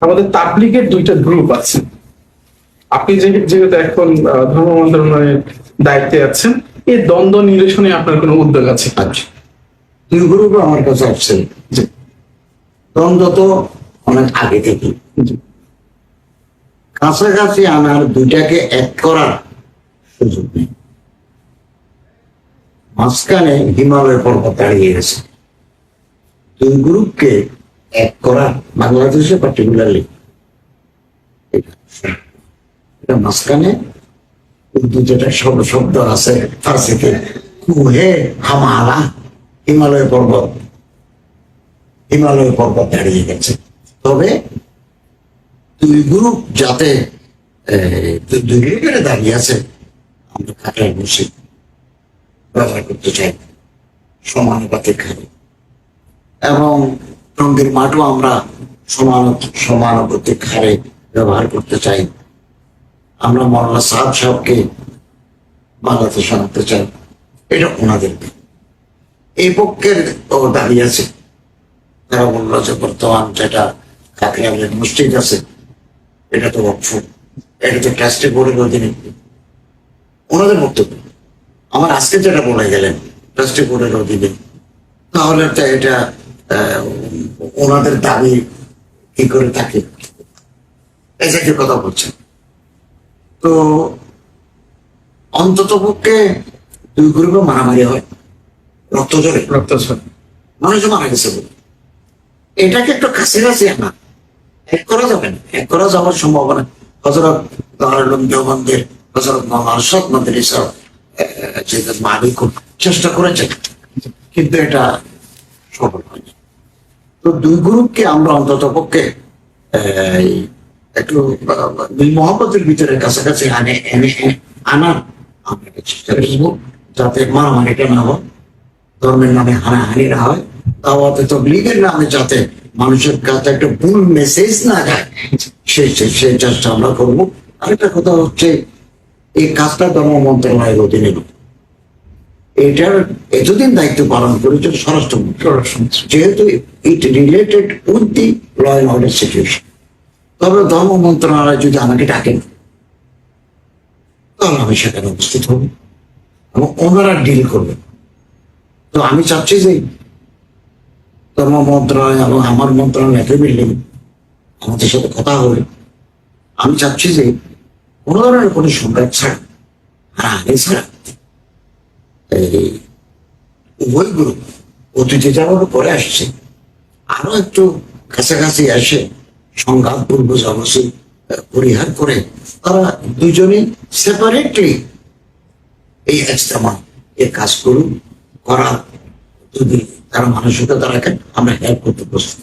আমাদের তাবলিগের দুইটা গ্রুপ আছে। আপনি যে- যেহেতু এখন ধর্ম মন্ত্রণালয়ের দায়িত্বে আছেন এই দ্বন্দ্ব নিরসনে আপনার কোনো উদ্যোগ আছে? আচ্ছা। দুই গ্রুপ আমার কাছে আসছে দ্বন্দ্ব তো অনেক আগে থেকে কাছাকাছি আনার দুইটাকে এক করার সুযোগ নেই। মাঝখানে হিমালয় পর্বত দাঁড়িয়ে গেছে। দুই গ্রুপকে এক করা বাংলাদেশে পার্টিকুলারলি মাঝখানে উর্দু যেটা শব্দ শব্দ আছে, ফার্সিতে, কুহে হামারা, হিমালয় পর্বত। হিমালয় পর্বত দাঁড়িয়ে গেছে। তবে দুই গ্রুপ যাতে দুই গ্রুপের দাঁড়িয়ে আছে, আমরা কাটায় বসে ব্যবহার করতে চাই। সমানুপাতিক এবং টঙ্গীর মাঠও আমরা সমান সমানুপাতিক হারে ব্যবহার করতে চাই। আমরা মৌলানা সাহেব সাহেবকে বাংলাদেশে আনতে চাই। এটা ওনাদের এই পক্ষের ও দাঁড়িয়ে আছে। তারা বলল যে বর্তমান যেটা কাকরালের মসজিদ আছে, এটা তো অক্ষ এটা তো ট্রাস্টে বোর্ডের অধীনে। ওনাদের বক্তব্য। আমার আজকে যেটা বলে গেলেন, ট্রাস্টে বোর্ডের অধীনে, তাহলে তো এটা ওনাদের দাবি কি করে থাকে? এই জাতীয় কথা বলছেন তো অন্তত পক্ষে দুই গ্রুপে মারামারি হয় রক্ত জলে রক্তস্রাব মানুষ মারা গেছে বলে। এটাকে একটু কাছাকাছি আনা। এক করা যাবে না। এক করা যাওয়ার সম্ভাবনা। হজরত দারুল দেওবন্দের হজরত মামা আরশাদ মাদ্রিসা যে মালিক চেষ্টা করেছেন। কিন্তু এটা সফল তো দুই গ্রুপকে আমরা অন্তত পক্ষে একটু দুই মহব্বতের ভিতরে কাছাকাছি আনে, এনে আনার আমরা চেষ্টা করব, যাতে মারামারিটা না হয়, ধর্মের নামে হানাহানি না হয় দাওয়াতে তবলিগের নামে যাতে মানুষের কাছে একটা ভুল মেসেজ না যায় সেই- সেই চেষ্টা আমরা করব আরেকটা কথা হচ্ছে, এই কাজটা ধর্ম মন্ত্রণালয়ের অধীনে নয়। এটার এতদিন দায়িত্ব পালন করেছে স্বরাষ্ট্রমন্ত্রী। স্বরাষ্ট্রমন্ত্রী। যেহেতু it related with the law and order situation তবে ধর্ম মন্ত্রণালয় যদি আমাকে ডাকেন তাহলে আমি সেখানে উপস্থিত হব। এবং ওনারা ডিল করবেন। তো আমি চাচ্ছি যে ধর্ম মন্ত্রণালয় এবং আমার মন্ত্রণালয় একই বিল্ডিং আমাদের সাথে কথা হবে। আমি চাচ্ছি যে কোনো ধরনের কোনো সংঘাত ছাড়া আর আগে ছাড়া এই উভয় গ্রুপ অতীতে যাওয়ার পরে আসছে। আরও একটু কাছাকাছি এসে সংঘাত পূর্ব জগসী পরিহার করে তারা দুজনে সেপারেটলি এই ইজতেমা এ কাজ করুন করা যদি তারা মানসিকতা রাখেন, আমরা হেল্প করতে প্রস্তুত।